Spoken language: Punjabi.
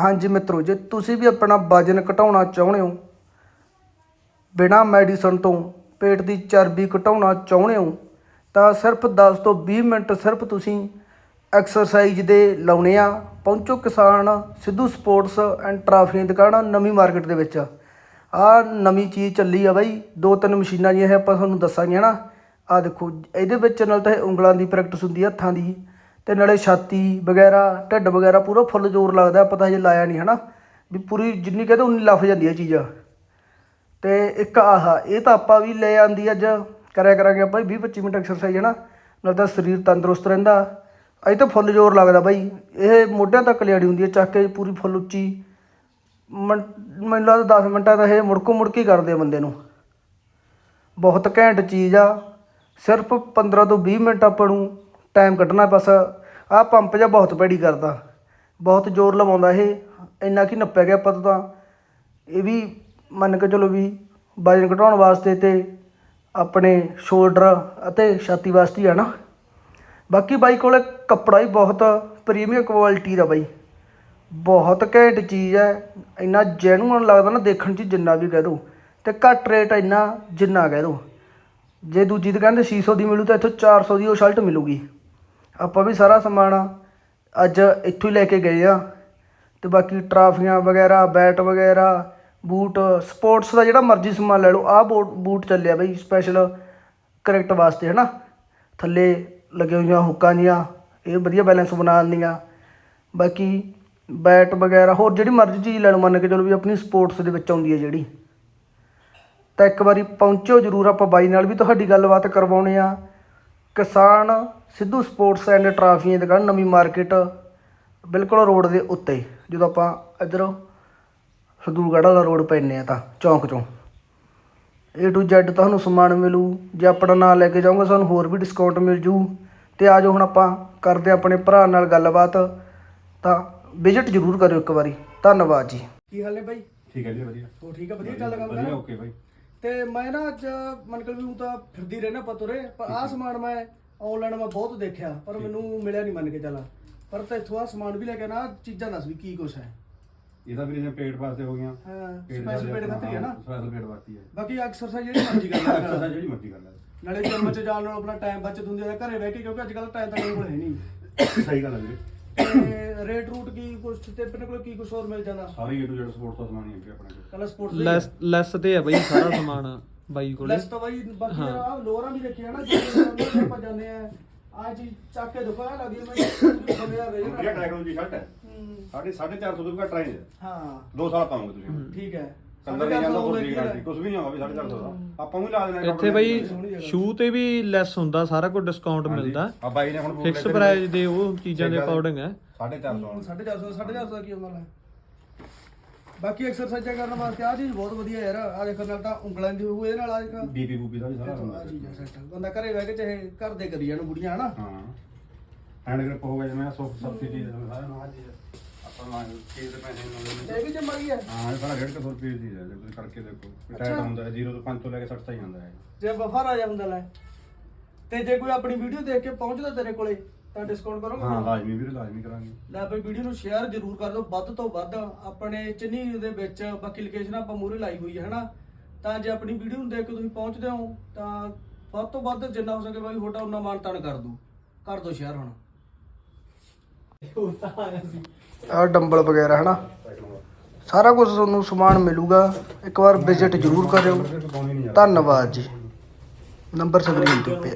ਹਾਂਜੀ ਮਿੱਤਰੋ, ਜੇ ਤੁਸੀਂ ਵੀ ਆਪਣਾ ਵਜਨ ਘਟਾਉਣਾ ਚਾਹੁੰਦੇ ਹੋ, ਬਿਨਾਂ ਮੈਡੀਸਨ ਤੋਂ ਪੇਟ ਦੀ ਚਰਬੀ ਘਟਾਉਣਾ ਚਾਹੁੰਦੇ ਹੋ, ਤਾਂ ਸਿਰਫ 10 ਤੋਂ 20 ਮਿੰਟ ਸਿਰਫ ਤੁਸੀਂ ਐਕਸਰਸਾਈਜ਼ ਦੇ ਲਾਉਣੇ ਆ। ਪਹੁੰਚੋ ਕਿਸਾਨ ਸਿੱਧੂ ਸਪੋਰਟਸ ਐਂਡ ਟਰਾਫੀਆਂ ਦੀ ਦੁਕਾਨ ਨਵੀਂ ਮਾਰਕੀਟ ਦੇ ਵਿੱਚ। ਆ ਨਵੀਂ ਚੀਜ਼ ਚੱਲੀ ਆ ਬਾਈ, ਦੋ ਤਿੰਨ ਮਸ਼ੀਨਾਂ ਜਿਹੀਆਂ ਇਹ ਆਪਾਂ ਤੁਹਾਨੂੰ ਦੱਸਾਂਗੇ ਹਨਾ। ਆ ਦੇਖੋ, ਇਹਦੇ ਵਿੱਚ ਨਾਲ ਤਾਂ ਇਹ ਉਂਗਲਾਂ ਦੀ ਪ੍ਰੈਕਟਿਸ ਹੁੰਦੀ ਆ, ਹੱਥਾਂ ਦੀ। ਤੇ ਨਾਲੇ ਛਾਤੀ ਵਗੈਰਾ, ਢਿੱਡ ਵਗੈਰਾ ਪੂਰਾ ਫੁੱਲ ਜ਼ੋਰ ਲੱਗਦਾ ਪਤਾ ਹਜੇ ਲਾਇਆ ਨਹੀਂ ਹਨਾ। ਵੀ ਪੂਰੀ ਜਿੰਨੀ ਕਹਿੰਦੇ ਉਨੀ ਲੱਫ ਜਾਂਦੀ ਹੈ ਚੀਜ਼ਾਂ। ਤੇ ਇੱਕ ਆਹ, ਇਹ ਤਾਂ ਆਪਾਂ ਵੀ ਲੈ ਆਂਦੀ ਅੱਜ। ਕਰਿਆ ਕਰਾਂਗੇ ਆਪਾਂ 20 25 ਮਿੰਟ ਐਕਸਰਸਾਈਜ਼ ਹੈ ਨਾ ਨਾਲ ਤਾਂ ਸਰੀਰ ਤੰਦਰੁਸਤ ਰਹਿੰਦਾ। ਅਜੇ ਤਾਂ ਫੁੱਲ ਜ਼ੋਰ ਲੱਗਦਾ ਬਾਈ। ਇਹ ਮੋਢਿਆਂ ਤੱਕ ਲਿਆੜੀ ਹੁੰਦੀ ਹੈ, ਚੱਕ ਕੇ ਪੂਰੀ ਫੁੱਲ ਉੱਚੀ। ਮੰ- ਮੈਨੂੰ ਲੱਗਦਾ 10 ਮਿੰਟਾਂ ਤਾਂ ਇਹ ਮੁੜਕੋ ਮੁੜਕੀ ਕਰਦੇ ਬੰਦੇ ਨੂੰ। ਬਹੁਤ ਘੈਂਟ ਚੀਜ਼ ਆ। ਸਿਰਫ 15 ਤੋਂ 20 ਮਿੰਟ ਆਪਾਂ ਨੂੰ ਟਾਈਮ ਕੱਢਣਾ ਬਸ। ਆਹ ਪੰਪ ਜਿਹਾ ਬਹੁਤ ਭੈੜੀ ਕਰਦਾ। ਬਹੁਤ ਜ਼ੋਰ ਲਵਾਉਂਦਾ ਇਹ। ਇੰਨਾ ਕਿ ਨੱਪਿਆ ਗਿਆ ਪਤਾ ਤਾਂ ਇਹ ਵੀ ਮੰਨ ਕੇ ਚਲੋ ਵੀ ਵਜਨ ਘਟਾਉਣ ਵਾਸਤੇ ਤੇ ਆਪਣੇ ਸ਼ੋਲਡਰ ਅਤੇ ਛਾਤੀ ਵਾਸਤੇ ਹੀ ਆ ਨਾ। ਬਾਕੀ ਬਾਈ ਕੋਲੇ ਕੱਪੜਾ ਹੀ ਬਹੁਤ ਪ੍ਰੀਮੀਅਮ ਕੁਆਲਿਟੀ ਦਾ ਬਾਈ। ਬਹੁਤ ਘੈਂਟ ਚੀਜ਼ ਹੈ। ਇੰਨਾ ਜੈਨੂਅਨ ਲੱਗਦਾ ਨਾ ਦੇਖਣ 'ਚ ਜਿੰਨਾ ਵੀ ਕਹਿ ਦੋ। ਤੇ ਘੱਟ ਰੇਟ ਇੰਨਾ ਜਿੰਨਾ ਕਹਿ ਦੋ। ਜੇ ਦੂਜੀ ਦੁਕਾਨ ਤੇ 600 ਦੀ ਮਿਲੂ ਤਾਂ ਇੱਥੋਂ 400 ਦੀ ਉਹ ਸ਼ਰਟ ਮਿਲੂਗੀ। ਆਪਾਂ ਵੀ ਸਾਰਾ ਸਮਾਨ ਅੱਜ ਇੱਥੋਂ ਹੀ ਲੈ ਕੇ ਗਏ ਆ। ਅਤੇ ਬਾਕੀ ਟਰਾਫੀਆਂ ਵਗੈਰਾ, ਬੈਟ ਵਗੈਰਾ, ਬੂਟ, ਸਪੋਰਟਸ ਦਾ ਜਿਹੜਾ ਮਰਜ਼ੀ ਸਮਾਨ ਲੈ ਲਓ, ਆਹ ਬੂਟ ਬੂਟ ਚੱਲਿਆ ਬਈ ਸਪੈਸ਼ਲ ਕਰੈਕਟ ਵਾਸਤੇ ਹੈ ਨਾ ਥੱਲੇ ਲੱਗੇ ਹੋਈਆਂ ਹੁੱਕਾਂ ਦੀਆਂ ਇਹ ਵਧੀਆ ਬੈਲੈਂਸ ਬਣਾਉਣ ਦੀਆਂ। ਬਾਕੀ ਬੈਟ ਵਗੈਰਾ, ਹੋਰ ਜਿਹੜੀ ਮਰਜ਼ੀ ਚੀਜ਼ ਲੈ ਲਓ, ਮੰਨ ਕੇ ਚਲੋ ਵੀ ਆਪਣੀ ਸਪੋਰਟਸ ਦੇ ਵਿੱਚ ਆਉਂਦੀ ਹੈ ਜਿਹੜੀ। ਤਾਂ ਇੱਕ ਵਾਰੀ ਪਹੁੰਚੋ ਜਰੂਰ ਆਪਾਂ ਬਾਈ ਨਾਲ ਵੀ ਤੁਹਾਡੀ ਗੱਲਬਾਤ ਕਰਵਾਉਣੇ ਆ। ਕਿਸਾਨ ਸਿੱਧੂ ਸਪੋਰਟਸ ਐਂਡ ਟਰਾਫੀਆਂ ਦੀ ਦੁਕਾਨ ਨਵੀਂ ਮਾਰਕੀਟ ਬਿਲਕੁਲ ਰੋਡ ਦੇ ਉੱਤੇ। ਜਦੋਂ ਆਪਾਂ ਇੱਧਰੋਂ ਸਦੂਲਗੜ੍ਹ ਵਾਲਾ ਰੋਡ ਪੈਨੇ ਆ ਤਾਂ ਚੌਂਕ ਚੋਂ। A to Z ਤੁਹਾਨੂੰ ਸਮਾਨ ਮਿਲੂ। ਜੇ ਆਪਣਾ ਨਾਂ ਲੈ ਕੇ ਜਾਓਗੇ ਸਾਨੂੰ ਹੋਰ ਵੀ ਡਿਸਕਾਊਂਟ ਮਿਲ ਜੂ। ਤੇ ਆ ਜਾਓ ਹੁਣ ਆਪਾਂ ਕਰਦੇ ਹਾਂ ਆਪਣੇ ਭਰਾ ਨਾਲ ਗੱਲਬਾਤ। ਤਾਂ ਵਿਜ਼ਿਟ ਜ਼ਰੂਰ ਕਰਿਓ ਇੱਕ ਵਾਰੀ। ਧੰਨਵਾਦ ਜੀ। ਕੀ ਹਾਲ ਹੈ ਬਾਈ? ਠੀਕ ਹੈ ਜੀ ਵਧੀਆ। ਹੋ ਠੀਕ ਹੈ ਵਧੀਆ ਚੱਲ ਕੰਮ ਵਧੀਆ ਓਕੇ ਬਾਈ। ਤੇ ਮੈਂ ਨਾ ਅੱਜ ਮੰਨ ਕੇ ਵੀ ਹੂੰ ਤਾਂ ਫਿਰਦੀ ਰਹਿਣਾ ਪਤੁਰੇ ਪਰ ਆਹ ਸਮਾਨ ਮੈਂ ਆਨਲਾਈਨ ਮੈਂ ਬਹੁਤ ਦੇਖਿਆ ਪਰ ਮੈਨੂੰ ਮਿਲਿਆ ਨਹੀਂ ਮੰਨ ਕੇ ਚੱਲਾ। ਪਰ ਤਾਂ ਇੱਥੋਂ ਆਹ ਸਮਾਨ ਵੀ ਲੈ ਕੇ ਨਾ ਆਹ ਚੀਜ਼ਾਂ ਦੱਸ ਵੀ ਕੀ ਕੁਛ ਹੈ। ਇਹਦਾ ਵੀ ਜਿਵੇਂ ਪੇਟ ਵਾਸਤੇ ਹੋ ਗਿਆ ਹਾਂ ਸਪੈਸ਼ਲ ਪੇਟ ਖਾਤਰ ਹੀ ਨਾ? ਸਪੈਸ਼ਲ ਪੇਟ ਵਾਸਤੇ ਹੈ। ਬਾਕੀ ਐਕਸਰਸਾਈਜ਼ ਜਿਹੜੀ ਮਰਜ਼ੀ ਕਰ ਲੈ। ਐਕਸਰਸਾਈਜ਼ ਜਿਹੜੀ ਮਰਜ਼ੀ ਕਰ ਲੈ। ਨਾਲੇ ਜਿਮ ਚ ਜਾਣ ਨਾਲ ਆਪਣਾ ਟਾਈਮ ਬਚਤ ਹੁੰਦੀ ਹੈ ਘਰੇ ਬਹਿ ਕੇ ਕਿਉਂਕਿ ਅੱਜ ਕੱਲ ਟਾਈਮ ਤਾਂ ਮੇਰੇ ਕੋਲ ਹੈ ਨਹੀਂ ਸਹੀ ਗੱਲ ਹੈ ਵੀਰੇ। ਰੇਟ ਰੂਟ ਕੀ ਕੁਛ ਤੇ ਆਪਣੇ ਕੋਲ ਕੀ ਕੁਛ ਹੋਰ ਮਿਲ ਜਾਂਦਾ? ਸਾਰੀ ਏ ਟੂ ਜ਼ੈਡ ਸਪੋਰਟ ਦਾ ਸਮਾਨ ਹੀ ਹੈ ਵੀਰੇ ਆਪਣੇ ਕੋਲ। ਕੱਲ ਸਪੋਰਟਸ ਲੈਸ ਲੈਸ ਤੇ ਆ ਬਈ ਸਾਰਾ ਸਮਾਨ ਬਾਈ ਕੋਲੇ। ਲੈਸ ਤਾਂ ਬਾਈ ਬਾਕੀ ਆ ਲੋਰਾਂ ਵੀ ਦੇਖੀਆਂ ਨਾ ਜਿਵੇਂ ਆਪਾਂ ਜਾਂਦੇ ਆ ਆ ਚੀਜ਼ ਚੱਕ ਕੇ ਦੇਖੋ ਆ ਲੱਗਦੀ ਮੈਂ ਬੰਦੇ ਆ ਗਏ ਵਧੀਆ ਟੈਕਨੋਲੋਜੀ ਸ਼ਰਟ ਹੈ। ਸਾਡੀ 450 ਤੋਂ ਵੀ ਘੱਟ ਰੇਂਜ ਹੈ। ਹਾਂ। 2 ਸਾਲ ਪਾਉਂਗੇ ਤੁਸੀਂ। ਠੀਕ ਹੈ। ਕੰਦਰ ਨਹੀਂ ਜਾਂਦਾ ਕੋਈ ਠੀਕ ਨਹੀਂ ਕੁਝ ਵੀ ਨਹੀਂ ਹੋਗਾ ਵੀ 450 ਦਾ। ਆਪਾਂ ਵੀ ਲਾ ਦੇਣਾ ਇੱਥੇ ਬਈ ਸ਼ੂ ਤੇ ਵੀ ਲੈਸ ਹੁੰਦਾ ਸਾਰਾ ਕੁਝ ਡਿਸਕਾਊਂਟ ਮਿਲਦਾ। ਆ ਬਾਈ ਨੇ ਹੁਣ ਬੂਟ ਫਿਕਸ ਪ੍ਰਾਈਸ ਦੇ ਉਹ ਚੀਜ਼ਾਂ ਦੇ ਅਕੋਰਡਿੰਗ ਹੈ 450 450 450 ਦਾ ਕੀ ਹੁੰਦਾ ਲੈ? ਬਾਕੀ ਐਕਸਰਸਾਈਜ਼ਾਂ ਕਰਨ ਵਾਸਤੇ ਆ ਚੀਜ਼ ਬਹੁਤ ਵਧੀਆ ਯਾਰ। ਆ ਦੇਖੋ ਨਾਲ ਤਾਂ ਉਂਗਲਾਂ ਦੀ ਹੋਊ ਇਹਦੇ ਨਾਲ ਆ ਦੇਖ ਬੀਪੀ ਬੂਪੀ ਦਾ ਵੀ ਸਾਰਾ ਆ ਹੁੰਦਾ। ਚੀਜ਼ਾਂ ਸੈੱਟ ਬੰਦਾ ਘਰੇ ਬਹਿ ਕੇ ਚਾਹੇ ਘਰ ਦੇ ਕਰੀ ਜਾਣ ਬੁੜੀਆਂ ਹਨਾ? ਹਾਂ। ਹੈਂਡ ਗ੍ਰਿਪ ਹੋ ਗਿਆ ਜਿਵੇਂ ਸੋ ਸਬਸਿਡੀ ਦੇ ਸਾਰਾ ਨਾ ਚੀਜ਼ ਆਪਾਂ ਨਾ ਚੀਜ਼ ਦੇ ਪੈਸੇ ਨਾ ਲੈਣੇ ਇਹ ਵੀ ਜੰਮ ਗਈ ਹੈ ਹਾਂ ਇਹ ਸਾਰਾ 150 ਰੁਪਏ ਦੀ ਹੈ ਜੇ ਤੁਸੀਂ ਕਰਕੇ ਦੇਖੋ। ਟਾਈਟ ਹੁੰਦਾ ਹੈ 0 ਤੋਂ 5 ਤੋਂ ਲੈ ਕੇ 60 ਤਾਈਂ ਆਉਂਦਾ ਹੈ। ਜੇ ਬਫਰ ਆ ਜਾਂਦਾ ਲੈ। ਤੇ ਜੇ ਕੋਈ ਆਪਣੀ ਵੀਡੀਓ ਦੇਖ ਕੇ ਪਹੁੰਚਦਾ ਤੇਰੇ ਕੋਲੇ ਤਾਂ ਡਿਸਕਾਊਂਟ ਕਰੋਗੇ ਹਾਂ ਲਾਜ਼ਮੀ ਵੀਰੇ ਲਾਜ਼ਮੀ ਕਰਾਂਗੇ। ਲੈ ਬਈ ਵੀਡੀਓ ਨੂੰ ਸ਼ੇਅਰ ਜ਼ਰੂਰ ਕਰ ਦਿਓ ਵੱਧ ਤੋਂ ਵੱਧ ਆਪਣੇ ਚੰਨੀ ਦੇ ਵਿੱਚ ਬਾਕੀ ਲੋਕੇਸ਼ਨ ਆਪਾਂ ਮੂਰੇ ਲਾਈ ਹੋਈ ਹੈ ਹਨਾ? ਤਾਂ ਜੇ ਆਪਣੀ ਵੀਡੀਓ ਨੂੰ ਦੇਖ ਕੇ ਤੁਸੀਂ ਪਹੁੰਚਦੇ ਹੋ ਤਾਂ ਵੱਧ ਤੋਂ ਵੱਧ ਜਿੰਨਾ ਹੋ ਸਕੇ ਉਹਨਾਂ ਮਾਨ ਤਾਨ ਕਰ ਦੋ ਕਰ ਦੋ ਸ਼ੇਅਰ ਹੁਣ। ਆ ਡੰਬਲ ਵਗੈਰਾ, ਹਨਾ? ਸਾਰਾ ਕੁਝ ਤੁਹਾਨੂੰ ਸਮਾਨ ਮਿਲੂਗਾ। ਇੱਕ ਵਾਰ ਵਿਜ਼ਿਟ ਜ਼ਰੂਰ ਕਰਿਓ। ਧੰਨਵਾਦ ਜੀ। ਨੰਬਰ ਸਕਰੀਨ ਤੇ ਪਿਆ।